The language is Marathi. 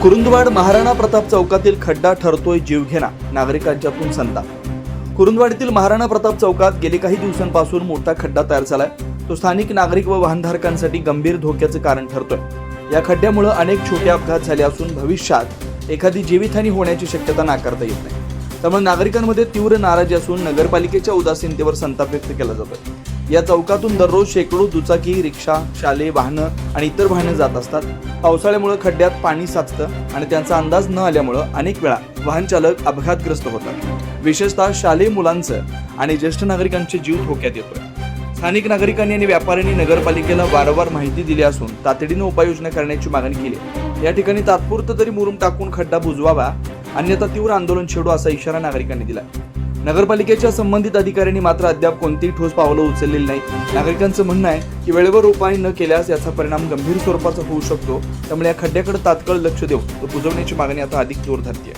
कुरुंदवाड महाराणा प्रताप चौकातील खड्डा ठरतोय जीवघेणा नागरिकांच्यातून संताप कुरुंदवाडीतील महाराणा प्रताप चौकात गेले काही दिवसांपासून मोठा खड्डा तयार झालाय. तो स्थानिक नागरिक व वाहनधारकांसाठी गंभीर धोक्याचं कारण ठरतोय. या खड्ड्यामुळे अनेक छोटे अपघात झाले असून भविष्यात एखादी जीवितहानी होण्याची शक्यता नाकारता येत नाही. त्यामुळे नागरिकांमध्ये तीव्र नाराजी असून नगरपालिकेच्या उदासीनतेवर संताप व्यक्त केला जातोय. या चौकातून दररोज शेकडो दुचाकी रिक्षा शालेय वाहनं आणि इतर वाहनं जात असतात. पावसाळ्यामुळे खड्ड्यात पाणी साचतं आणि त्यांचा अंदाज न आल्यामुळं अनेक वेळा वाहन चालक अपघातग्रस्त होतात. विशेषतः शालेय मुलांचं आणि ज्येष्ठ नागरिकांचे जीव धोक्यात येतोय. स्थानिक नागरिकांनी आणि व्यापाऱ्यांनी नगरपालिकेला वारंवार माहिती दिली असून तातडीनं उपाययोजना करण्याची मागणी केली या ठिकाणी तात्पुरतं तरी मुरुम टाकून खड्डा बुजवावा अन्यथा तीव्र आंदोलन छेडू असा इशारा नागरिकांनी दिला नगरपालिकेच्या संबंधित अधिकाऱ्यांनी मात्र अद्याप कोणतीही ठोस पावलं उचललेली नाही नागरिकांचं म्हणणं आहे की वेळेवर उपाय न केल्यास याचा परिणाम गंभीर स्वरूपाचा होऊ शकतो. त्यामुळे या खड्ड्याकडे तात्काळ लक्ष देऊ तो बुजवण्याची मागणी आता अधिक जोर धरते